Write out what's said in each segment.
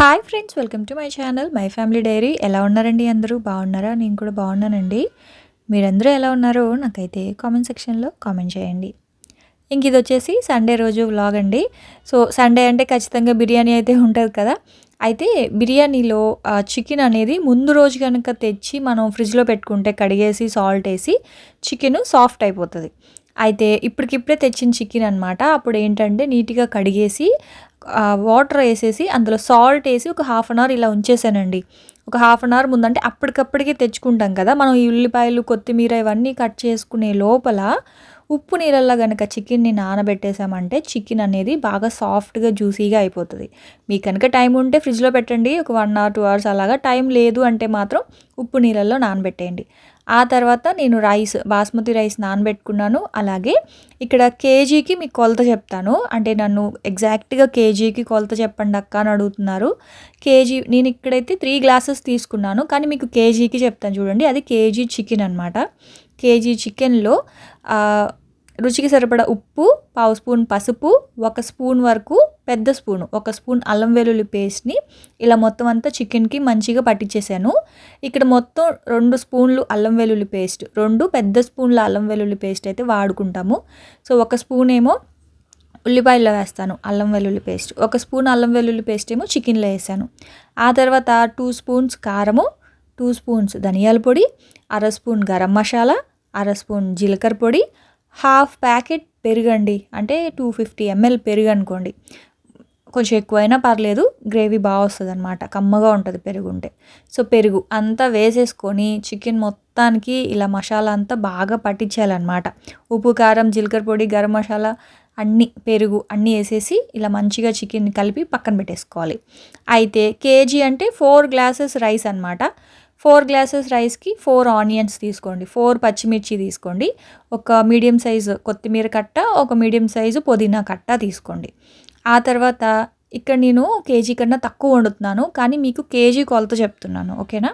Hi friends welcome to my channel my family diary ఎలా ఉన్నారండి అందరూ? బాగున్నారా? నేను కూడా బాగున్నానండి. మీరందరూ ఎలా ఉన్నారో నాకైతే కామెంట్ సెక్షన్లో కామెంట్ చేయండి. ఇంక ఇది వచ్చేసి సండే రోజు వ్లాగ్ అండి. సో సండే అంటే ఖచ్చితంగా బిర్యానీ అయితే ఉంటుంది కదా? అయితే బిర్యానీలో చికెన్ అనేది ముందు రోజు కనుక తెచ్చి మనం ఫ్రిడ్జ్లో పెట్టుకుంటే కడిగేసి సాల్ట్ వేసి చికెన్ సాఫ్ట్ అయిపోతుంది. అయితే ఇప్పటికిప్పుడే తెచ్చిన చికెన్ అనమాట అప్పుడు ఏంటంటే నీట్గా కడిగేసి వాటర్ వేసేసి అందులో సాల్ట్ వేసి ఒక హాఫ్ అన్ అవర్ ఇలా ఉంచేసానండి. ఒక హాఫ్ అన్ అవర్ ముందంటే అప్పటికప్పటికే తెచ్చుకుంటాం కదా. మనం ఈ ఉల్లిపాయలు కొత్తిమీర ఇవన్నీ కట్ చేసుకునే లోపల ఉప్పు నీళ్ళల్లో కనుక చికెన్ని నానబెట్టేసామంటే చికెన్ అనేది బాగా సాఫ్ట్గా జ్యూసీగా అయిపోతుంది. మీకు కనుక టైం ఉంటే ఫ్రిడ్జ్లో పెట్టండి. ఒక వన్ అవర్ టూ అవర్స్ అలాగా టైం లేదు అంటే మాత్రం ఉప్పు నీళ్ళల్లో నానబెట్టేయండి. ఆ తర్వాత నేను రైస్ బాస్మతి రైస్ నానబెట్టుకున్నాను. అలాగే ఇక్కడ కేజీకి మీకు కొలత చెప్తాను. అంటే నన్ను ఎగ్జాక్ట్గా కేజీకి కొలత చెప్పండి అక్క అని అడుగుతున్నారు. కేజీ నేను ఇక్కడైతే త్రీ గ్లాసెస్ తీసుకున్నాను. కానీ మీకు కేజీకి చెప్తాను చూడండి. అది కేజీ చికెన్ అనమాట కేజీ చికెన్లో రుచికి సరిపడా ఉప్పు పావు స్పూన్ పసుపు ఒక స్పూన్ వరకు పెద్ద స్పూను ఒక స్పూన్ అల్లం వెల్లుల్లి పేస్ట్ని ఇలా మొత్తం అంతా చికెన్కి మంచిగా పట్టించేసాను ఇక్కడ మొత్తం రెండు స్పూన్లు అల్లం వెల్లుల్లి పేస్ట్ రెండు పెద్ద స్పూన్ల అల్లం వెల్లుల్లి పేస్ట్ అయితే వాడుకుంటాము. సో ఒక స్పూన్ ఏమో ఉల్లిపాయల్లో వేస్తాను అల్లం వెల్లుల్లి పేస్ట్ ఒక స్పూన్ అల్లం వెల్లుల్లి పేస్ట్ ఏమో చికెన్లో వేసాను. ఆ తర్వాత టూ స్పూన్స్ కారము టూ స్పూన్స్ ధనియాల పొడి అర స్పూన్ గరం మసాలా అర స్పూన్ జీలకర్ర పొడి హాఫ్ ప్యాకెట్ పెరుగండి. అంటే టూ ఫిఫ్టీ ఎంఎల్ పెరుగు అనుకోండి కొంచెం ఎక్కువైనా పర్లేదు గ్రేవీ బాగా వస్తుంది అనమాట కమ్మగా ఉంటుంది పెరుగు ఉంటే సో పెరుగు అంతా వేసేసుకొని చికెన్ మొత్తానికి ఇలా మసాలా అంతా బాగా పట్టించాలన్నమాట ఉప్పు కారం జీలకర్ర పొడి గరం మసాలా అన్ని పెరుగు అన్నీ వేసేసి ఇలా మంచిగా చికెన్ కలిపి పక్కన పెట్టేసుకోవాలి. అయితే కేజీ అంటే ఫోర్ గ్లాసెస్ రైస్ అనమాట ఫోర్ గ్లాసెస్ రైస్కి ఫోర్ ఆనియన్స్ తీసుకోండి. ఫోర్ పచ్చిమిర్చి తీసుకోండి. ఒక మీడియం సైజు కొత్తిమీర కట్ట ఒక మీడియం సైజు పుదీనా కట్ట తీసుకోండి. ఆ తర్వాత ఇక్కడ నేను కేజీ కన్నా తక్కువ వండుతున్నాను కానీ మీకు కేజీ కొలత చెప్తున్నాను ఓకేనా?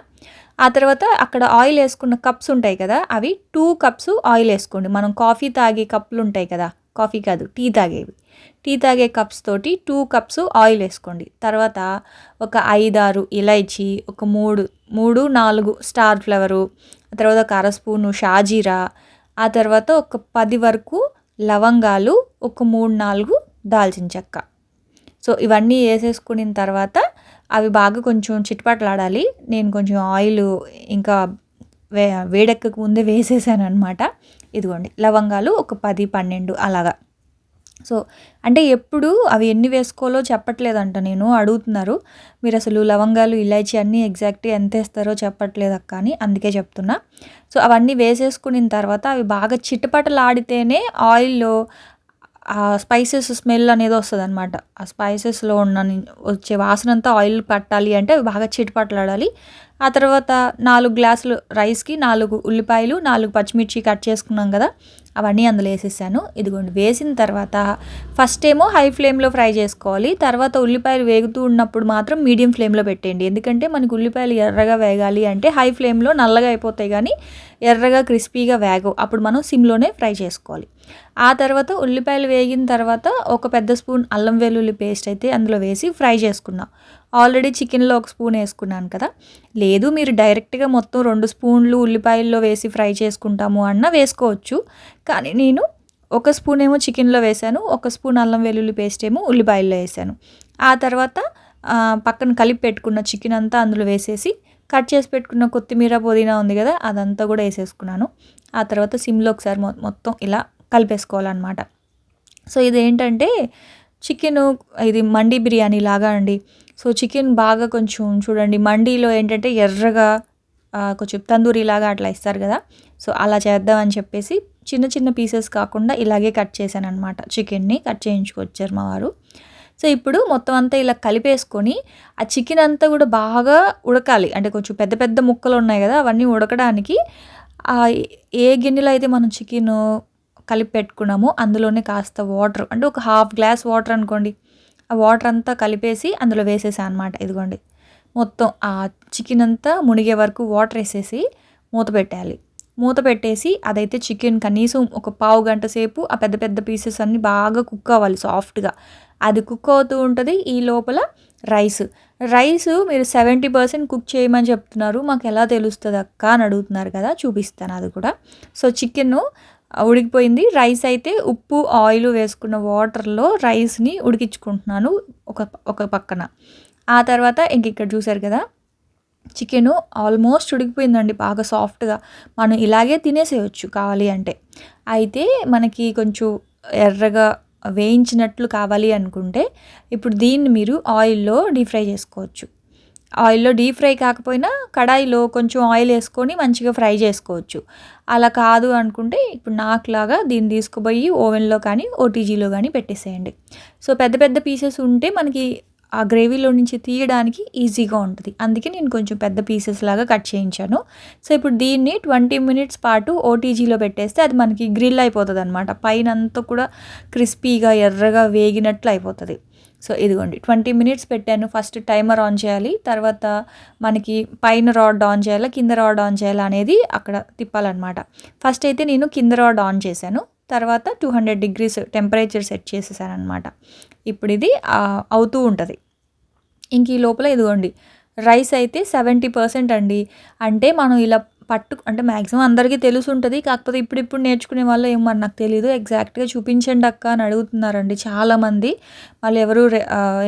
ఆ తర్వాత అక్కడ ఆయిల్ వేసుకున్న కప్స్ ఉంటాయి కదా అవి టూ కప్స్ ఆయిల్ వేసుకోండి. మనం కాఫీ తాగే కప్పులు ఉంటాయి కదా కాఫీ కాదు టీ తాగేవి. టీ తాగే కప్స్ తోటి టూ కప్స్ ఆయిల్ వేసుకోండి. తర్వాత ఒక ఐదారు ఇలైచి ఒక మూడు మూడు నాలుగు స్టార్ ఫ్లవరు ఆ తర్వాత ఒక అర స్పూను షాజీరా ఆ తర్వాత ఒక పది వరకు లవంగాలు ఒక మూడు నాలుగు దాల్చిన చెక్క. సో ఇవన్నీ వేసేసుకున్న తర్వాత అవి బాగా కొంచెం చిట్పట్లాడాలి. నేను కొంచెం ఆయిల్ ఇంకా వే వేడెక్కక ముందే వేసేసాను అనమాట ఇదిగోండి లవంగాలు ఒక పది పన్నెండు అలాగా. సో అంటే ఎప్పుడు అవి ఎన్ని వేసుకోవాలో చెప్పట్లేదంట నేను అడుగుతున్నారు. మీరు అసలు లవంగాలు ఇలాచి అన్నీ ఎగ్జాక్ట్గా ఎంత వేస్తారో చెప్పట్లేదు అక్క అని అందుకే చెప్తున్నా. సో అవన్నీ వేసేసుకున్న తర్వాత అవి బాగా చిటపటలాడితేనే ఆయిల్లో ఆ స్పైసెస్ స్మెల్ అనేది వస్తుంది అనమాట ఆ స్పైసెస్లో ఉన్న వచ్చే వాసనంతా ఆయిల్ పట్టాలి అంటే అవి బాగా చిటపటలాడాలి. ఆ తర్వాత నాలుగు గ్లాసులు రైస్కి నాలుగు ఉల్లిపాయలు నాలుగు పచ్చిమిర్చి కట్ చేసుకున్నాం కదా అవన్నీ అందులో వేసేసాను. ఇదిగోండి వేసిన తర్వాత ఫస్ట్ ఏమో హై ఫ్లేమ్లో ఫ్రై చేసుకోవాలి. తర్వాత ఉల్లిపాయలు వేగుతూ ఉన్నప్పుడు మాత్రం మీడియం ఫ్లేమ్లో పెట్టండి ఎందుకంటే మనకు ఉల్లిపాయలు ఎర్రగా వేగాలి అంటే హై ఫ్లేమ్లో నల్లగా అయిపోతాయి కానీ ఎర్రగా క్రిస్పీగా వేగవు. అప్పుడు మనం సిమ్లోనే ఫ్రై చేసుకోవాలి. ఆ తర్వాత ఉల్లిపాయలు వేగిన తర్వాత ఒక పెద్ద స్పూన్ అల్లం వెల్లుల్లి పేస్ట్ అయితే అందులో వేసి ఫ్రై చేసుకున్నాం ఆల్రెడీ చికెన్లో ఒక స్పూన్ వేసుకున్నాను కదా. లేదు మీరు డైరెక్ట్గా మొత్తం రెండు స్పూన్లు ఉల్లిపాయల్లో వేసి ఫ్రై చేసుకుంటాము అన్న వేసుకోవచ్చు. కానీ నేను ఒక స్పూన్ ఏమో చికెన్లో వేసాను ఒక స్పూన్ అల్లం వెల్లుల్లి పేస్ట్ ఏమో ఉల్లిపాయల్లో వేసాను. ఆ తర్వాత పక్కన కలిపి పెట్టుకున్న చికెన్ అంతా అందులో వేసేసి కట్ చేసి పెట్టుకున్న కొత్తిమీర పుదీనా ఉంది కదా అదంతా కూడా వేసేసుకున్నాను. ఆ తర్వాత సిమ్లో ఒకసారి మొత్తం ఇలా కలిపేసుకోవాలన్నమాట. సో ఇదేంటంటే చికెన్ ఇది మండి బిర్యానీ లాగా అండి. సో చికెన్ బాగా కొంచెం చూడండి మండీలో ఏంటంటే ఎర్రగా కొంచెం తందూరి లాగా అట్లా ఇస్తారు కదా. సో అలా చేద్దామని చెప్పేసి చిన్న చిన్న పీసెస్ కాకుండా ఇలాగే కట్ చేశాను అనమాట చికెన్ని కట్ చేయించుకొచ్చారు మా వారు. సో ఇప్పుడు మొత్తం అంతా ఇలా కలిపేసుకొని ఆ చికెన్ అంతా కూడా బాగా ఉడకాలి. అంటే కొంచెం పెద్ద పెద్ద ముక్కలు ఉన్నాయి కదా అవన్నీ ఉడకడానికి ఏ గిన్నెలో అయితే మనం చికెన్ కలిపి పెట్టుకున్నామో అందులోనే కాస్త వాటర్ అంటే ఒక హాఫ్ గ్లాస్ వాటర్ అనుకోండి. ఆ వాటర్ అంతా కలిపేసి అందులో వేసేసాను అనమాట ఇదిగోండి. మొత్తం ఆ చికెన్ అంతా మునిగే వరకు వాటర్ వేసేసి మూత పెట్టాలి. మూత పెట్టేసి అదైతే చికెన్ కనీసం ఒక పావు గంట సేపు ఆ పెద్ద పెద్ద పీసెస్ అన్నీ బాగా కుక్ అవ్వాలి సాఫ్ట్గా. అది కుక్ అవుతూ ఉంటుంది ఈ లోపల రైస్. రైస్ మీరు సెవెంటీ పర్సెంట్ కుక్ చేయమని చెప్తున్నారు. మాకు ఎలా తెలుస్తుంది అక్క అని అడుగుతున్నారు కదా చూపిస్తాను అది కూడా. సో చికెన్ ఉడికిపోయింది. రైస్ అయితే ఉప్పు ఆయిల్ వేసుకున్న వాటర్లో రైస్ని ఉడికించుకుంటున్నాను ఒక ఒక పక్కన. ఆ తర్వాత ఇంక ఇక్కడ చూసారు కదా చికెను ఆల్మోస్ట్ ఉడికిపోయిందండి బాగా సాఫ్ట్గా. మనం ఇలాగే తినేసేయచ్చు కావాలి అంటే. అయితే మనకి కొంచెం ఎర్రగా వేయించినట్లు కావాలి అనుకుంటే ఇప్పుడు దీన్ని మీరు ఆయిల్లో డీప్ ఫ్రై చేసుకోవచ్చు. ఆయిల్లో డీప్ ఫ్రై కాకపోయినా కడాయిలో కొంచెం ఆయిల్ వేసుకొని మంచిగా ఫ్రై చేసుకోవచ్చు. అలా కాదు అనుకుంటే ఇప్పుడు నాకులాగా దీన్ని తీసుకుపోయి ఓవెన్లో కానీ ఓటీజీలో కానీ పెట్టేసేయండి. సో పెద్ద పెద్ద పీసెస్ ఉంటే మనకి ఆ గ్రేవీలో నుంచి తీయడానికి ఈజీగా ఉంటుంది. అందుకే నేను కొంచెం పెద్ద పీసెస్ లాగా కట్ చేయించాను. సో ఇప్పుడు దీన్ని ట్వంటీ మినిట్స్ పాటు ఓటీజీలో పెట్టేస్తే అది మనకి గ్రిల్ అయిపోతుంది అనమాట పైన అంతా కూడా క్రిస్పీగా ఎర్రగా వేగినట్లు అయిపోతుంది. సో ఇదిగోండి. ట్వంటీ మినిట్స్ పెట్టాను. ఫస్ట్ టైమర్ ఆన్ చేయాలి. తర్వాత మనకి పైన రాడ్ ఆన్ చేయాలా కింద రాడ్ ఆన్ చేయాలా అనేది అక్కడ తిప్పాలన్నమాట. ఫస్ట్ అయితే నేను కింద రాడ్ ఆన్ చేశాను. తర్వాత two hundred degrees temperature set చేసేసారనమాట ఇప్పుడు ఇది అవుతూ ఉంటుంది. ఇంక ఈ లోపల ఇదిగోండి రైస్ అయితే సెవెంటీ పర్సెంట్ అండి. అంటే మనం ఇలా పట్టు అంటే మ్యాక్సిమం అందరికీ తెలిసి ఉంటుంది కాకపోతే ఇప్పుడిప్పుడు నేర్చుకునే వాళ్ళు ఏమో మరి నాకు తెలియదు ఎగ్జాక్ట్గా చూపించండి అక్క అని అడుగుతున్నారండి చాలామంది. వాళ్ళు ఎవరు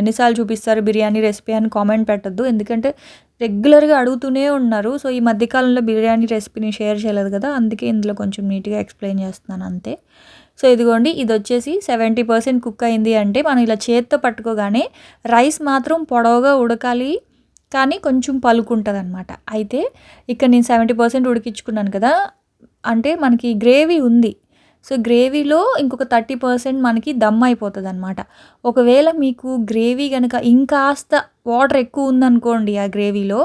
ఎన్నిసార్లు చూపిస్తారు బిర్యానీ రెసిపీ అని కామెంట్ పెట్టద్దు. ఎందుకంటే రెగ్యులర్గా అడుగుతూనే ఉన్నారు. సో ఈ మధ్యకాలంలో బిర్యానీ రెసిపీని షేర్ చేయలేదు కదా అందుకే ఇందులో కొంచెం నీట్గా ఎక్స్ప్లెయిన్ చేస్తున్నాను అంతే. సో ఇదిగోండి ఇది వచ్చేసి సెవెంటీ పర్సెంట్ కుక్ అయింది అంటే మనం ఇలా చేత్తో పట్టుకోగానే రైస్ మాత్రం పొడవుగా ఉడకాలి కానీ కొంచెం పలుకుంటుంది అనమాట అయితే ఇక్కడ నేను సెవెంటీ పర్సెంట్ ఉడికించుకున్నాను కదా అంటే మనకి గ్రేవీ ఉంది. సో గ్రేవీలో ఇంకొక థర్టీ పర్సెంట్ మనకి దమ్ అయిపోతుంది అనమాట ఒకవేళ మీకు గ్రేవీ కనుక ఇంకాస్త వాటర్ ఎక్కువ ఉందనుకోండి ఆ గ్రేవీలో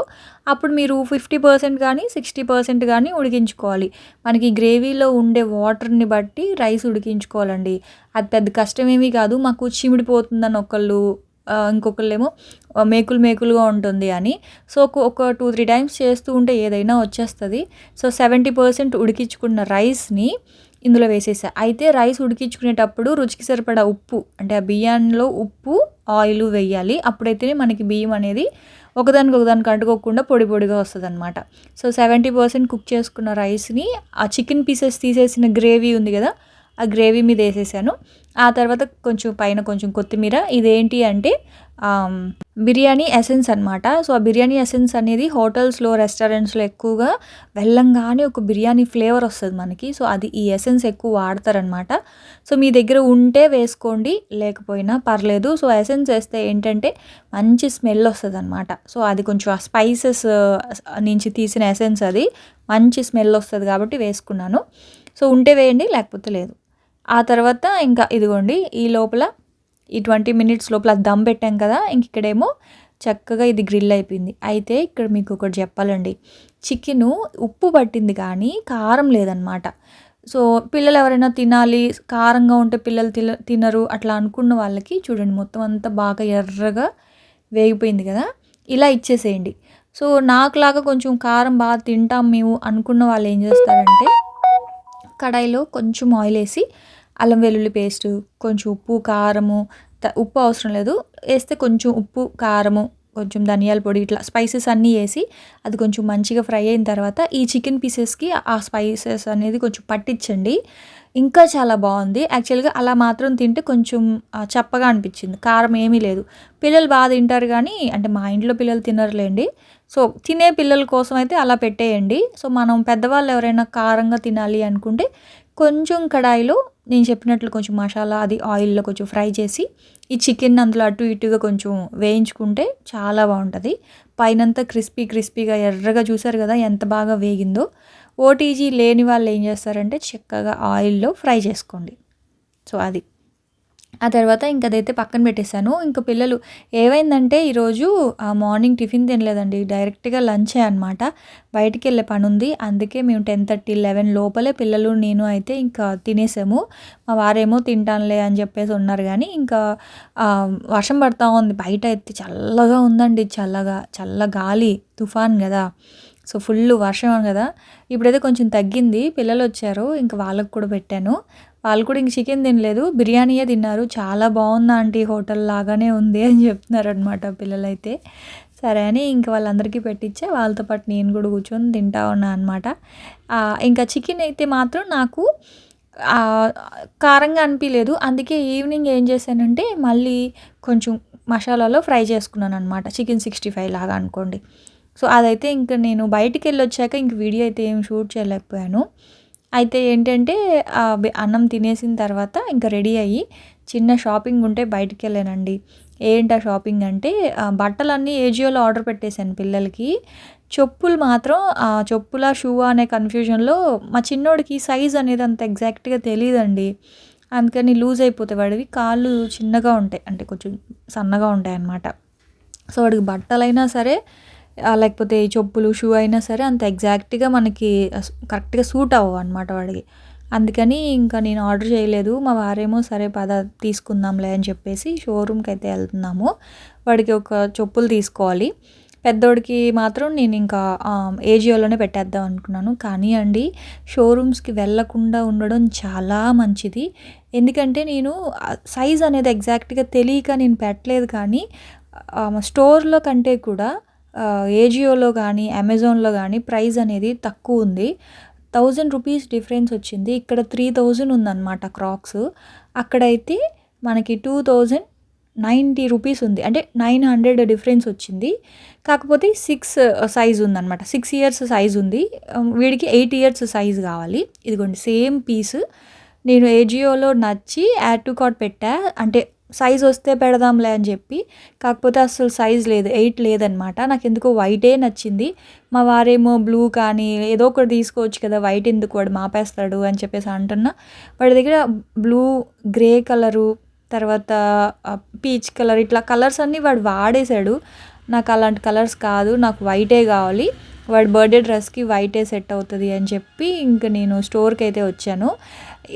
అప్పుడు మీరు ఫిఫ్టీ పర్సెంట్ కానీ సిక్స్టీ పర్సెంట్ కానీ ఉడికించుకోవాలి. మనకి గ్రేవీలో ఉండే వాటర్ని బట్టి రైస్ ఉడికించుకోవాలండి. అది పెద్ద కష్టమేమీ కాదు మాకు చిమిడిపోతుందని ఒకళ్ళు ఇంకొకళ్ళేమో మేకులు మేకులుగా ఉంటుంది అని. సో ఒక టూ త్రీ టైమ్స్ చేస్తూ ఉంటే ఏదైనా వచ్చేస్తుంది. సో సెవెంటీ పర్సెంట్ ఉడికించుకున్న రైస్ని ఇందులో వేసేసా. అయితే రైస్ ఉడికించుకునేటప్పుడు రుచికి సరిపడా ఉప్పు అంటే ఆ బియ్యంలో ఉప్పు ఆయిల్ వేయాలి. అప్పుడైతేనే మనకి బియ్యం అనేది ఒకదానికి ఒకదానికి అంటుకోకుండా పొడి పొడిగా వస్తుంది అనమాట సో సెవెంటీ పర్సెంట్ కుక్ చేసుకున్న రైస్ని ఆ చికెన్ పీసెస్ తీసేసిన గ్రేవీ ఉంది కదా ఆ గ్రేవీ మీద వేసేసాను. ఆ తర్వాత కొంచెం పైన కొంచెం కొత్తిమీర. ఇదేంటి అంటే బిర్యానీ ఎసెన్స్ అనమాట సో ఆ బిర్యానీ ఎసెన్స్ అనేది హోటల్స్లో రెస్టారెంట్స్లో ఎక్కువగా వెళ్ళంగానే ఒక బిర్యానీ ఫ్లేవర్ వస్తుంది మనకి. సో అది ఈ ఎసెన్స్ ఎక్కువ వాడతారనమాట సో మీ దగ్గర ఉంటే వేసుకోండి లేకపోయినా పర్లేదు. సో ఎసెన్స్ వేస్తే ఏంటంటే మంచి స్మెల్ వస్తుంది అనమాట సో అది కొంచెం ఆ స్పైసెస్ నుంచి తీసిన ఎసెన్స్ అది మంచి స్మెల్ వస్తుంది కాబట్టి వేసుకున్నాను. సో ఉంటే వేయండి లేకపోతే లేదు. ఆ తర్వాత ఇంకా ఇదిగోండి ఈ లోపల ఈ ట్వంటీ మినిట్స్ లోపల దమ్ పెట్టాం కదా ఇంక ఇక్కడేమో చక్కగా ఇది గ్రిల్ అయిపోయింది. అయితే ఇక్కడ మీకు ఒకటి చెప్పాలండి. చికెను ఉప్పు పట్టింది కానీ కారం లేదనమాట సో పిల్లలు ఎవరైనా తినాలి కారంగా ఉంటే పిల్లలు తిన తినరు అట్లా అనుకున్న వాళ్ళకి చూడండి మొత్తం అంతా బాగా ఎర్రగా వేగిపోయింది కదా ఇలా ఇచ్చేసేయండి. సో నాకులాగా కొంచెం కారం బాగా తింటాం మేము అనుకున్న వాళ్ళు ఏం చేస్తారంటే కడాయిలో కొంచెం ఆయిల్ వేసి అల్లం వెల్లుల్లి పేస్టు కొంచెం ఉప్పు కారము ఉప్పు అవసరం లేదు. వేస్తే కొంచెం ఉప్పు కారము కొంచెం ధనియాల పొడి ఇట్లా స్పైసెస్ అన్నీ వేసి అది కొంచెం మంచిగా ఫ్రై అయిన తర్వాత ఈ చికెన్ పీసెస్కి ఆ స్పైసెస్ అనేది కొంచెం పట్టించండి. ఇంకా చాలా బాగుంది. యాక్చువల్గా అలా మాత్రం తింటే కొంచెం చప్పగా అనిపించింది. కారం ఏమీ లేదు. పిల్లలు బాగా తింటారు కానీ అంటే మా ఇంట్లో పిల్లలు తినరులేండి. సో తినే పిల్లల కోసం అయితే అలా పెట్టేయండి. సో మనం పెద్దవాళ్ళు ఎవరైనా కారంగా తినాలి అనుకుంటే కొంచెం కడాయిలో నేను చెప్పినట్లు కొంచెం మసాలా అది ఆయిల్లో కొంచెం ఫ్రై చేసి ఈ చికెన్ అందులో అటు ఇటుగా కొంచెం వేయించుకుంటే చాలా బాగుంటుంది. పైనంతా క్రిస్పీ క్రిస్పీగా ఎర్రగా చూసారు కదా ఎంత బాగా వేగిందో. ఓటీజీ లేని వాళ్ళు ఏం చేస్తారంటే చక్కగా ఆయిల్లో ఫ్రై చేసుకోండి. సో అది. ఆ తర్వాత ఇంక అదైతే పక్కన పెట్టేశాను. ఇంకా పిల్లలు ఏమైందంటే ఈరోజు మార్నింగ్ టిఫిన్ తినలేదండి. డైరెక్ట్గా లంచే అనమాట బయటికి వెళ్ళే పని ఉంది అందుకే మేము టెన్ థర్టీ లెవెన్ లోపలే పిల్లలు నేను అయితే ఇంకా తినేసాము. మా వారేమో తింటానులే అని చెప్పేసి ఉన్నారు కానీ ఇంకా వర్షం పడతా ఉంది. బయట అయితే చల్లగా ఉందండి. చల్లగా చల్ల గాలి తుఫాన్ కదా. సో ఫుల్ వర్షం కదా. ఇప్పుడైతే కొంచెం తగ్గింది. పిల్లలు వచ్చారు ఇంకా వాళ్ళకు కూడా పెట్టాను. వాళ్ళు కూడా ఇంక చికెన్ తినలేదు. బిర్యానీయే తిన్నారు. చాలా బాగుంది ఆంటీ హోటల్ లాగానే ఉంది అని చెప్తున్నారనమాట పిల్లలైతే. సరే అని ఇంక వాళ్ళందరికీ పెట్టించే వాళ్ళతో పాటు నేను కూడా కూర్చొని తింటా ఉన్నా అనమాట ఇంకా చికెన్ అయితే మాత్రం నాకు కారంగా అనిపించలేదు అందుకే ఈవినింగ్ ఏం చేశానంటే మళ్ళీ కొంచెం మసాలాలో ఫ్రై చేసుకున్నాను అనమాట చికెన్ సిక్స్టీ ఫైవ్ లాగా అనుకోండి. సో అదైతే ఇంకా నేను బయటికి వెళ్ళి వచ్చాక ఇంక వీడియో అయితే ఏం షూట్ చేయలేకపోయాను. అయితే ఏంటంటే అన్నం తినేసిన తర్వాత ఇంకా రెడీ అయ్యి చిన్న షాపింగ్ ఉంటే బయటికి వెళ్ళానండి ఏంటా షాపింగ్ అంటే బట్టలన్నీ ఏజియోలో ఆర్డర్ పెట్టేశాను పిల్లలకి. చెప్పులు మాత్రం ఆ చెప్పుల షూ అనే కన్ఫ్యూజన్లో మా చిన్నోడికి సైజ్ అనేది అంత ఎగ్జాక్ట్గా తెలియదండి అందుకని లూజ్ అయిపోతాయి. వాడివి కాళ్ళు చిన్నగా ఉంటాయి. అంటే కొంచెం సన్నగా ఉంటాయి అన్నమాట సో వాడికి బట్టలైనా సరే లేకపోతే చెప్పులు షూ అయినా సరే అంత ఎగ్జాక్ట్గా మనకి కరెక్ట్గా సూట్ అవ్వవు అనమాట వాడికి. అందుకని ఇంకా నేను ఆర్డర్ చేయలేదు. మా వారేమో సరే పద తీసుకుందాంలే అని చెప్పేసి షోరూమ్కి అయితే వెళ్తున్నాము. వాడికి ఒక చెప్పులు తీసుకోవాలి. పెద్దోడికి మాత్రం నేను ఇంకా ఏజియోలోనే పెట్టేద్దాం అనుకున్నాను. కానీ అండి షోరూమ్స్కి వెళ్ళకుండా ఉండడం చాలా మంచిది. ఎందుకంటే నేను సైజ్ అనేది ఎగ్జాక్ట్గా తెలియక నేను పెట్టలేదు కానీ స్టోర్లో కంటే కూడా ఏజియోలో కానీ అమెజాన్లో కానీ ప్రైస్ అనేది తక్కువ ఉంది. థౌజండ్ రూపీస్ డిఫరెన్స్ వచ్చింది. ఇక్కడ త్రీ థౌజండ్ ఉందన్నమాట క్రాక్స్. అక్కడైతే మనకి టూ థౌజండ్ నైంటీ రూపీస్ ఉంది. అంటే నైన్ హండ్రెడ్ డిఫరెన్స్ వచ్చింది. కాకపోతే సిక్స్ సైజ్ ఉందన్నమాట. సిక్స్ ఇయర్స్ సైజ్ ఉంది. వీడికి ఎయిట్ ఇయర్స్ సైజ్ కావాలి. ఇదిగోండి సేమ్ పీస్. నేను ఏజియోలో నచ్చి యాడ్ టు కార్ట్ పెట్టా. అంటే సైజ్ వస్తే పెడదాంలే అని చెప్పి కాకపోతే అసలు సైజ్ లేదు ఎయిట్ లేదనమాట. నాకు ఎందుకో వైటే నచ్చింది. మా వారేమో బ్లూ కానీ ఏదో ఒకటి తీసుకోవచ్చు కదా వైట్ ఎందుకు వాడు మాపేస్తాడు అని చెప్పేసి అంటున్నా. వాడి దగ్గర బ్లూ గ్రే కలరు తర్వాత పీచ్ కలర్ ఇట్లా కలర్స్ అన్నీ వాడు వాడేశాడు. నాకు అలాంటి కలర్స్ కాదు నాకు వైటే కావాలి. వాడి బర్త్డే డ్రెస్కి వైటే సెట్ అవుతుంది అని చెప్పి ఇంక నేను స్టోర్కి అయితే వచ్చాను.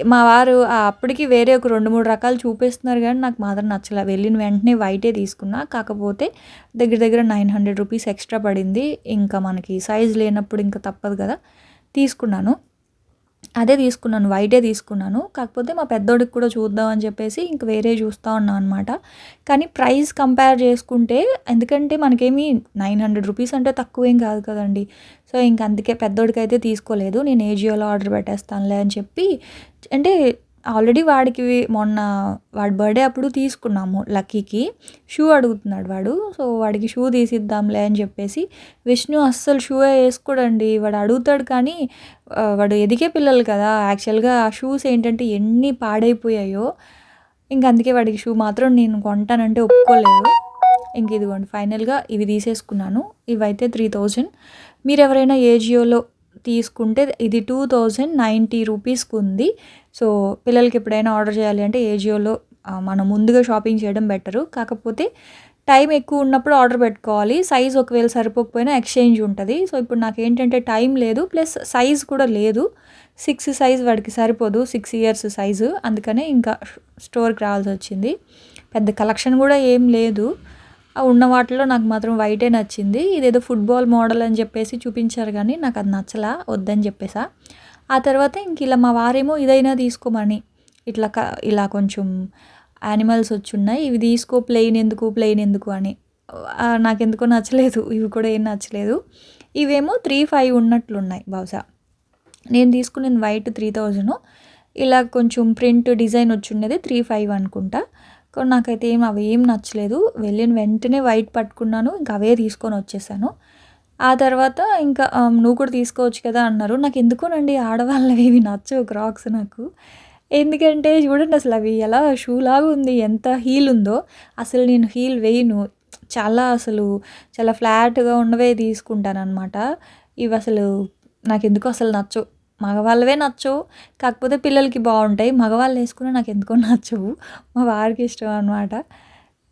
మా వారు అప్పటికి వేరే ఒక రెండు మూడు రకాలు చూపిస్తున్నారు కానీ నాకు మాత్రం నచ్చలే. వెళ్ళిన వెంటనే వైటే తీసుకున్నా. కాకపోతే దగ్గర దగ్గర నైన్ హండ్రెడ్ రూపీస్ ఎక్స్ట్రా పడింది. ఇంకా మనకి సైజ్ లేనప్పుడు ఇంకా తప్పదు కదా. తీసుకున్నాను. అదే తీసుకున్నాను వైటే తీసుకున్నాను. కాకపోతే మా పెద్దోడికి కూడా చూద్దాం అని చెప్పేసి ఇంక వేరే చూస్తూ ఉన్నాను అనమాట కానీ ప్రైస్ కంపేర్ చేసుకుంటే ఎందుకంటే మనకేమి నైన్ హండ్రెడ్ రూపీస్ అంటే తక్కువేం కాదు కదండి. సో ఇంక అందుకే పెద్దోడికి అయితే తీసుకోలేదు. నేను ఏజియోలో ఆర్డర్ పెట్టేస్తానులే అని చెప్పి అంటే ఆల్రెడీ వాడికి మొన్న వాడి బర్త్డే అప్పుడు తీసుకున్నాము లక్కీకి. షూ అడుగుతున్నాడు వాడు. సో వాడికి షూ తీసిద్దాంలే అని చెప్పేసి విష్ణు అస్సలు షూ వేసుకోడండి. వాడు అడుగుతాడు కానీ వాడు ఎదిగే పిల్లలు కదా. యాక్చువల్గా ఆ షూస్ ఏంటంటే ఎన్ని పాడైపోయాయో. ఇంక అందుకే వాడికి షూ మాత్రం నేను కొంటానంటే ఒప్పుకోలేదు. ఇంక ఇదిగోండి ఫైనల్గా ఇవి తీసేసుకున్నాను. ఇవైతే త్రీ థౌజండ్ మీరు ఎవరైనా ఏజియోలో తీసుకుంటే ఇది టూ థౌజండ్ నైంటీ రూపీస్కి ఉంది సో పిల్లలకి ఎప్పుడైనా ఆర్డర్ చేయాలి అంటే ఏజియోలో మనం ముందుగా షాపింగ్ చేయడం బెటరు. కాకపోతే టైం ఎక్కువ ఉన్నప్పుడు ఆర్డర్ పెట్టుకోవాలి. సైజ్ ఒకవేళ సరిపోకపోయినా ఎక్స్చేంజ్ ఉంటుంది. సో ఇప్పుడు నాకు ఏంటంటే టైం లేదు ప్లస్ సైజ్ కూడా లేదు. సిక్స్ సైజ్ వాడికి సరిపోదు సిక్స్ ఇయర్స్ సైజు. అందుకనే ఇంకా స్టోర్కి రావాల్సి వచ్చింది. పెద్ద కలెక్షన్ కూడా ఏం లేదు. ఉన్న వాటిలో నాకు మాత్రం వైటే నచ్చింది. ఇదేదో ఫుట్బాల్ మోడల్ అని చెప్పేసి చూపించారు కానీ నాకు అది నచ్చలా వద్దని చెప్పేసా. ఆ తర్వాత ఇంక ఇలా మా వారేమో ఇదైనా తీసుకోమని ఇట్లా క ఇలా కొంచెం యానిమల్స్ వచ్చున్నాయి ఇవి తీసుకో ప్లెయిన్ ఎందుకు ప్లెయిన్ ఎందుకు అని. నాకెందుకో నచ్చలేదు ఇవి కూడా ఏం నచ్చలేదు. ఇవేమో త్రీ ఫైవ్ ఉన్నట్లున్నాయి బహుశా. నేను తీసుకునేది వైట్ త్రీ థౌజండ్ ఇలా కొంచెం ప్రింట్ డిజైన్ వచ్చి ఉండేది త్రీ ఫైవ్ అనుకుంటా. కానీ నాకైతే ఏం అవి ఏం నచ్చలేదు. వెళ్ళిన వెంటనే వైట్ పట్టుకున్నాను ఇంకా అవే తీసుకొని వచ్చేసాను. ఆ తర్వాత ఇంకా నువ్వు కూడా తీసుకోవచ్చు కదా అన్నారు. నాకు ఎందుకోనండి ఆడవాళ్ళవి ఇవి నచ్చవు క్రాక్స్ నాకు. ఎందుకంటే చూడండి అసలు అవి ఎలా షూ లాగా ఉంది ఎంత హీల్ ఉందో. అసలు నేను హీల్ వేయను. చాలా అసలు చాలా ఫ్లాట్గా ఉండవే తీసుకుంటాను అనమాట ఇవి అసలు నాకు ఎందుకు అసలు నచ్చవు. మగవాళ్ళవే నచ్చవు. కాకపోతే పిల్లలకి బాగుంటాయి. మగవాళ్ళు వేసుకున్న నాకు ఎందుకో నచ్చవు. మా వారికి ఇష్టం అనమాట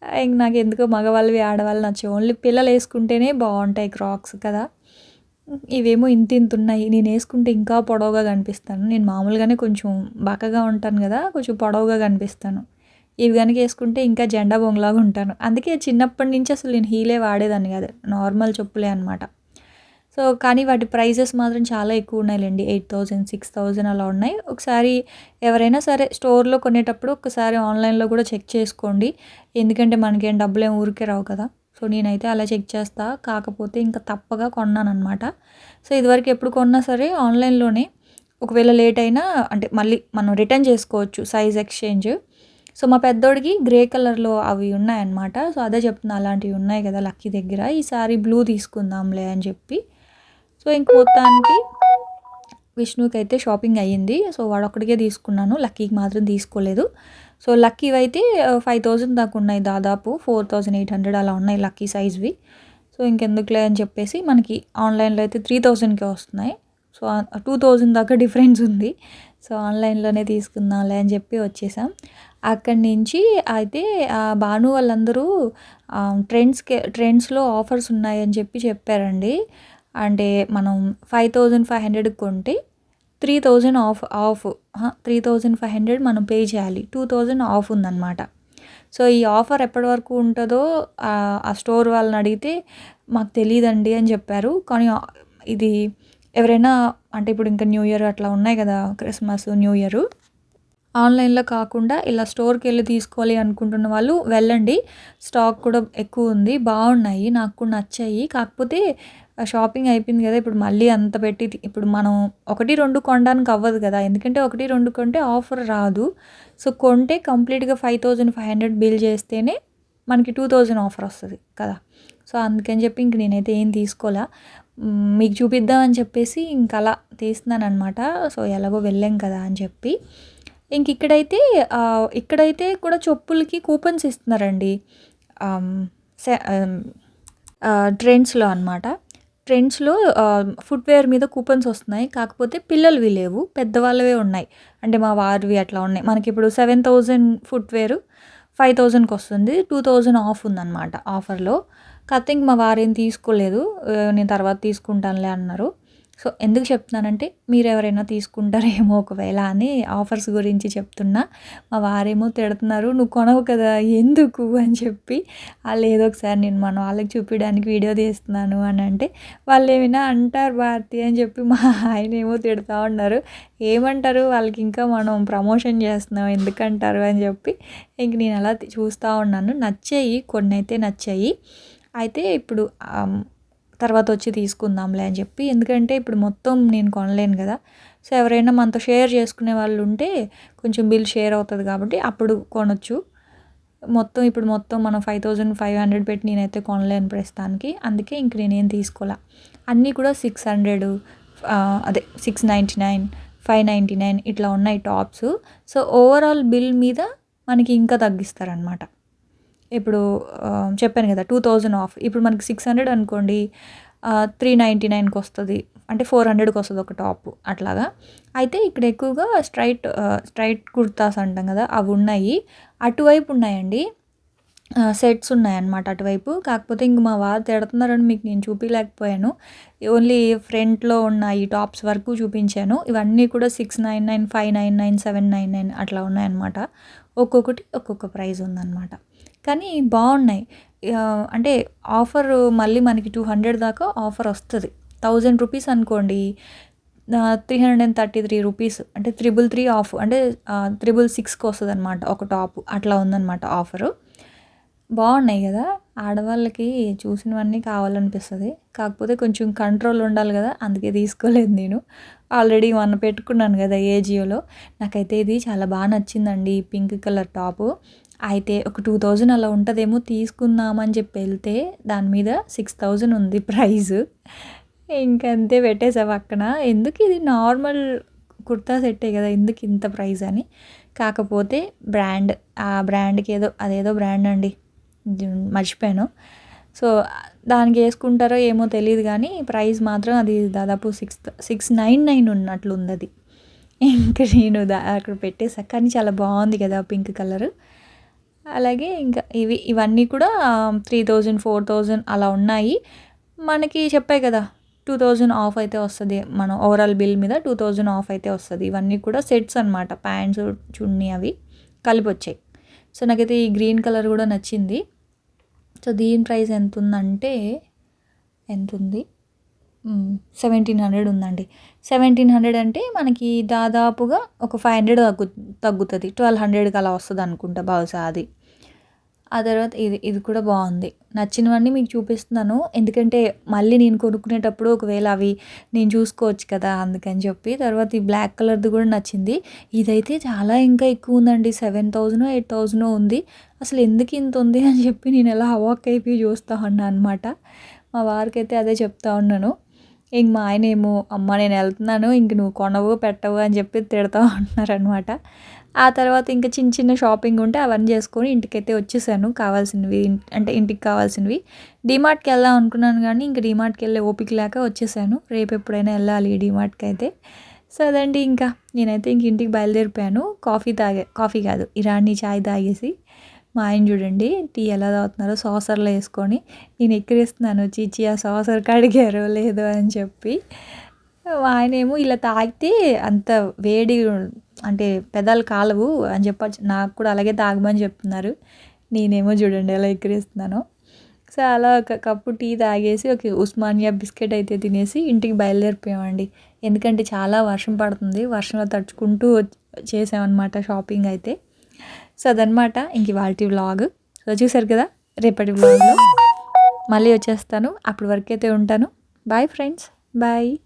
ఇంక నాకు ఎందుకో మగవాళ్ళవి ఆడవాళ్ళు నచ్చవు ఓన్లీ పిల్లలు వేసుకుంటేనే బాగుంటాయి క్రాక్స్ కదా. ఇవేమో ఇంత ఇంత ఉన్నాయి. నేను వేసుకుంటే ఇంకా పొడవుగా కనిపిస్తాను. నేను మామూలుగానే కొంచెం బక్కగా ఉంటాను కదా కొంచెం పొడవుగా కనిపిస్తాను. ఇవి కనుక వేసుకుంటే ఇంకా జెండా బొంగలాగా ఉంటాను. అందుకే చిన్నప్పటి నుంచి అసలు నేను హీలే వాడేదాన్ని కాదు. నార్మల్ చెప్పులే అనమాట సో కానీ వాటి ప్రైజెస్ మాత్రం చాలా ఎక్కువ ఉన్నాయిలేండి. ఎయిట్ థౌజండ్ సిక్స్ థౌజండ్ అలా ఉన్నాయి. ఒకసారి ఎవరైనా సరే స్టోర్లో కొనేటప్పుడు ఒకసారి ఆన్లైన్లో కూడా చెక్ చేసుకోండి. ఎందుకంటే మనకేం డబ్బులు ఏం ఊరికే రావు కదా. సో నేనైతే అలా చెక్ చేస్తా. కాకపోతే ఇంకా తప్పగా కొన్నానమాట సో ఇదివరకు ఎప్పుడు కొన్నా సరే ఆన్లైన్లోనే. ఒకవేళ లేట్ అయినా అంటే మళ్ళీ మనం రిటర్న్ చేసుకోవచ్చు సైజ్ ఎక్స్చేంజ్. సో మా పెద్దోడికి గ్రే కలర్లో అవి ఉన్నాయన్నమాట. సో అదే చెప్తున్నా అలాంటివి ఉన్నాయి కదా లక్కీ దగ్గర. ఈసారి బ్లూ తీసుకుందాంలే అని చెప్పి. సో ఇంక మొత్తానికి విష్ణుకి అయితే షాపింగ్ అయ్యింది. సో వాడొక్కడికే తీసుకున్నాను. లక్కీకి మాత్రం తీసుకోలేదు. సో లక్కీవి అయితే ఫైవ్ థౌజండ్ దాకా ఉన్నాయి దాదాపు. ఫోర్ థౌజండ్ ఎయిట్ హండ్రెడ్ అలా ఉన్నాయి లక్కీ సైజ్వి. సో ఇంకెందుకులే అని చెప్పేసి మనకి ఆన్లైన్లో అయితే త్రీ థౌజండ్కే వస్తున్నాయి. సో టూ థౌజండ్ దాకా డిఫరెన్స్ ఉంది. సో ఆన్లైన్లోనే తీసుకుందాంలే అని చెప్పి వచ్చేసాం. అక్కడి నుంచి అయితే భాను వాళ్ళందరూ ట్రెండ్స్కి ట్రెండ్స్లో ఆఫర్స్ ఉన్నాయని చెప్పి చెప్పారండి. అంటే మనం ఫైవ్ థౌజండ్ ఫైవ్ హండ్రెడ్కి కొంటే three thousand off off three thousand five hundred మనం పే చేయాలి. టూ థౌజండ్ ఆఫ్ ఉందన్నమాట. సో ఈ ఆఫర్ ఎప్పటి వరకు ఉంటుందో ఆ స్టోర్ వాళ్ళని అడిగితే మాకు తెలియదండి అని చెప్పారు. కానీ ఇది ఎవరైనా అంటే ఇప్పుడు ఇంకా న్యూ ఇయర్ అట్లా ఉన్నాయి కదా క్రిస్మస్ న్యూ ఇయర్ ఆన్లైన్లో కాకుండా ఇలా స్టోర్కి వెళ్ళి తీసుకోవాలి అనుకుంటున్న వాళ్ళు వెళ్ళండి. స్టాక్ కూడా ఎక్కువ ఉంది. బాగున్నాయి. నాకు కూడా నచ్చాయి. కాకపోతే షాపింగ్ అయిపోయింది కదా ఇప్పుడు మళ్ళీ అంత పెట్టి ఇప్పుడు మనం ఒకటి రెండు కొనడానికి అవ్వదు కదా. ఎందుకంటే ఒకటి రెండు కొంటే ఆఫర్ రాదు. సో కొంటే కంప్లీట్గా five thousand five hundred bill చేస్తేనే మనకి టూ థౌజండ్ ఆఫర్ వస్తుంది కదా. సో అందుకని చెప్పి ఇంక నేనైతే ఏం తీసుకోలే. మీకు చూపిద్దామని చెప్పేసి ఇంక అలా తీస్తున్నాను అనమాట సో ఎలాగో వెళ్ళాం కదా అని చెప్పి. ఇంక ఇక్కడైతే ఇక్కడైతే కూడా చెప్పులకి కూపన్స్ ఇస్తున్నారండి. ట్రెండ్స్లో అనమాట ట్రెండ్స్లో ఫుట్వేర్ మీద కూపన్స్ వస్తున్నాయి. కాకపోతే పిల్లలవి లేవు పెద్దవాళ్ళవే ఉన్నాయి. అంటే మా వారివి అట్లా ఉన్నాయి. మనకి ఇప్పుడు సెవెన్ థౌజండ్ ఫుట్వేర్ ఫైవ్ థౌజండ్కి వస్తుంది. టూ థౌజండ్ ఆఫ్ ఉందన్నమాట ఆఫర్లో. కాకపోతే ఇంక మా వారేం తీసుకోలేదు. నేను తర్వాత తీసుకుంటానులే అన్నారు. సో ఎందుకు చెప్తున్నానంటే మీరు ఎవరైనా తీసుకుంటారేమో ఒకవేళ అని ఆఫర్స్ గురించి చెప్తున్నా మా వారేమో తిడుతున్నారు నువ్వు కొనవు కదా ఎందుకు? అని చెప్పి వాళ్ళు ఏదో ఒకసారి నేను మనం వాళ్ళకి చూపించడానికి వీడియో తీస్తున్నాను అని అంటే వాళ్ళు ఏమైనా అంటారు భారతి అని చెప్పి మా ఆయన ఏమో తిడుతూ ఉన్నారు. ఏమంటారు? వాళ్ళకి ఇంకా మనం ప్రమోషన్ చేస్తున్నాం ఎందుకంటారు అని చెప్పి ఇంక నేను అలా చూస్తూ ఉన్నాను. నచ్చాయి కొన్ని అయితే నచ్చాయి. అయితే ఇప్పుడు తర్వాత వచ్చి తీసుకుందాంలే అని చెప్పి. ఎందుకంటే ఇప్పుడు మొత్తం నేను కొనలేను కదా. సో ఎవరైనా మనతో షేర్ చేసుకునే వాళ్ళు ఉంటే కొంచెం బిల్ షేర్ అవుతుంది కాబట్టి అప్పుడు కొనొచ్చు. మొత్తం ఇప్పుడు మొత్తం మనం ఫైవ్ థౌజండ్ ఫైవ్ హండ్రెడ్ పెట్టి నేనైతే కొనలేను ప్రస్తుతానికి. అందుకే ఇంక నేనేం తీసుకోలే. అన్నీ కూడా సిక్స్ హండ్రెడ్ అదే six ninety nine five ninety nine ఇట్లా ఉన్నాయి టాప్స్. సో ఓవరాల్ బిల్ మీద మనకి ఇంకా తగ్గిస్తారనమాట ఇప్పుడు చెప్పాను కదా టూ థౌజండ్ ఆఫ్ ఇప్పుడు మనకి సిక్స్ హండ్రెడ్ అనుకోండి త్రీ నైంటీ నైన్కి వస్తుంది అంటే ఫోర్ హండ్రెడ్కి వస్తుంది ఒక టాప్ అట్లాగా. అయితే ఇక్కడ ఎక్కువగా స్ట్రైట్ స్ట్రైట్ కుర్తాస్ అంటాం కదా అవి ఉన్నాయి. అటువైపు ఉన్నాయండి. సెట్స్ ఉన్నాయన్నమాట అటువైపు. కాకపోతే ఇంక మా వారు తిడుతున్నారని మీకు నేను చూపించలేకపోయాను ఓన్లీ ఫ్రంట్లో ఉన్న ఈ టాప్స్ వరకు చూపించాను. ఇవన్నీ కూడా six nine nine five nine nine seven nine nine అట్లా ఉన్నాయన్నమాట. ఒక్కొక్కటి ఒక్కొక్క ప్రైస్ ఉందన్నమాట. కానీ బాగున్నాయి. అంటే ఆఫర్ మళ్ళీ మనకి టూ హండ్రెడ్ దాకా ఆఫర్ వస్తుంది. థౌజండ్ రూపీస్ అనుకోండి. Three hundred and thirty three rupees అంటే త్రిబుల్ త్రీ ఆఫ్ అంటే త్రిబుల్ సిక్స్కి వస్తుంది అనమాట ఒక టాప్ అట్లా ఉందన్నమాట ఆఫరు. బాగున్నాయి కదా? ఆడవాళ్ళకి చూసినవన్నీ కావాలనిపిస్తుంది. కాకపోతే కొంచెం కంట్రోల్ ఉండాలి కదా? అందుకే తీసుకోలేదు నేను. ఆల్రెడీ వన్ పెట్టుకున్నాను కదా ఏ జియోలో. నాకైతే ఇది చాలా బాగా నచ్చిందండి. Pink colour top. అయితే ఒక టూ థౌజండ్ అలా ఉంటుందేమో తీసుకుందామని చెప్పి వెళ్తే దాని మీద సిక్స్ థౌజండ్ ఉంది ప్రైజ్ ఇంకంతే పెట్టేసా పక్కన ఎందుకు ఇది నార్మల్ కుర్తా సెట్టే కదా ఎందుకు ఇంత ప్రైజ్ అని. కాకపోతే బ్రాండ్ ఆ బ్రాండ్కి ఏదో అదేదో బ్రాండ్ అండి. మర్చిపోయాను. సో దానికి వేసుకుంటారో ఏమో తెలియదు కానీ ప్రైస్ మాత్రం అది దాదాపు సిక్స్ సిక్స్ నైన్ నైన్ ఉన్నట్లు ఉంది అది. ఇంకా నేను అక్కడ పెట్టేసా కానీ చాలా బాగుంది కదా పింక్ కలర్. అలాగే ఇంకా ఇవి ఇవన్నీ కూడా త్రీ థౌజండ్ ఫోర్ థౌజండ్ అలా ఉన్నాయి. మనకి చెప్పాయి కదా టూ థౌజండ్ ఆఫ్ అయితే వస్తుంది. మనం ఓవరాల్ బిల్ మీద టూ థౌజండ్ ఆఫ్ అయితే వస్తుంది. ఇవన్నీ కూడా సెట్స్ అనమాట ప్యాంట్స్ చున్నీ అవి కలిపి వచ్చాయి సో నాకైతే ఈ గ్రీన్ కలర్ కూడా నచ్చింది. సో దీని ప్రైస్ ఎంత ఉందంటే ఎంత ఉంది సెవెంటీన్ హండ్రెడ్ ఉందండి. సెవెంటీన్ హండ్రెడ్ అంటే మనకి దాదాపుగా ఒక ఫైవ్ హండ్రెడ్ తగ్గు తగ్గుతుంది. ట్వెల్వ్ హండ్రెడ్కి అలా వస్తుంది అనుకుంటా బహుశా అది. ఆ తర్వాత ఇది ఇది కూడా బాగుంది. నచ్చినవన్నీ మీకు చూపిస్తున్నాను. ఎందుకంటే మళ్ళీ నేను కొనుక్కునేటప్పుడు ఒకవేళ అవి నేను చూసుకోవచ్చు కదా అందుకని చెప్పి. తర్వాత ఈ బ్లాక్ కలర్ది కూడా నచ్చింది. ఇదైతే చాలా ఇంకా ఎక్కువ ఉందండి. సెవెన్ థౌజండ్ ఎయిట్ థౌజండ్ ఉంది. అసలు ఎందుకు ఇంత ఉంది అని చెప్పి నేను ఎలా అవాక్ అయిపోయి చూస్తా ఉన్నా అనమాట మా వారికి అయితే అదే చెప్తా ఉన్నాను. ఇంక మా ఆయన ఏమో అమ్మ నేను వెళ్తున్నాను ఇంక నువ్వు కొనవు పెట్టవు అని చెప్పి తిడతా ఉంటున్నారనమాట ఆ తర్వాత ఇంకా చిన్న చిన్న షాపింగ్ ఉంటే అవన్నీ చేసుకొని ఇంటికైతే వచ్చేసాను. కావాల్సినవి అంటే ఇంటికి కావాల్సినవి. డిమార్ట్కి వెళ్దాం అనుకున్నాను కానీ ఇంక డిమార్ట్కి వెళ్ళే ఓపిక లేక వచ్చేసాను. రేపు ఎప్పుడైనా వెళ్ళాలి డిమార్ట్కి అయితే. సో అదండి ఇంకా. నేనైతే ఇంక ఇంటికి బయలుదేరిపోయాను. కాఫీ తాగే కాఫీ కాదు ఇరానీ చాయ్ తాగేసి. మా ఆయన చూడండి టీ ఎలా తాగుతున్నారో సాసర్లో వేసుకొని నేను ఎక్కిరిస్తున్నాను చీచి ఆ సాసర్ కడిగారో లేదో అని చెప్పి ఆయన ఏమో ఇలా తాగితే అంత వేడి అంటే పెదాలు కాలవు అని చెప్పచ్చు. నాకు కూడా అలాగే తాగమని చెప్తున్నారు. నేనేమో చూడండి ఎలా ఎక్కిరిస్తున్నాను. సో అలా ఒక కప్పు టీ తాగేసి ఒక ఉస్మానియా బిస్కెట్ అయితే తినేసి ఇంటికి బయలుదేరిపోయామండి. ఎందుకంటే చాలా వర్షం పడుతుంది వర్షంలో తడుచుకుంటూ చేసామన్నమాట షాపింగ్ అయితే. సో అదనమాట ఇంక ఇవాళ వ్లాగ్ సో చూసారు కదా? రేపటి వ్లాగ్లో మళ్ళీ వచ్చేస్తాను. అప్పటి వరకు అయితే ఉంటాను. Bye friends bye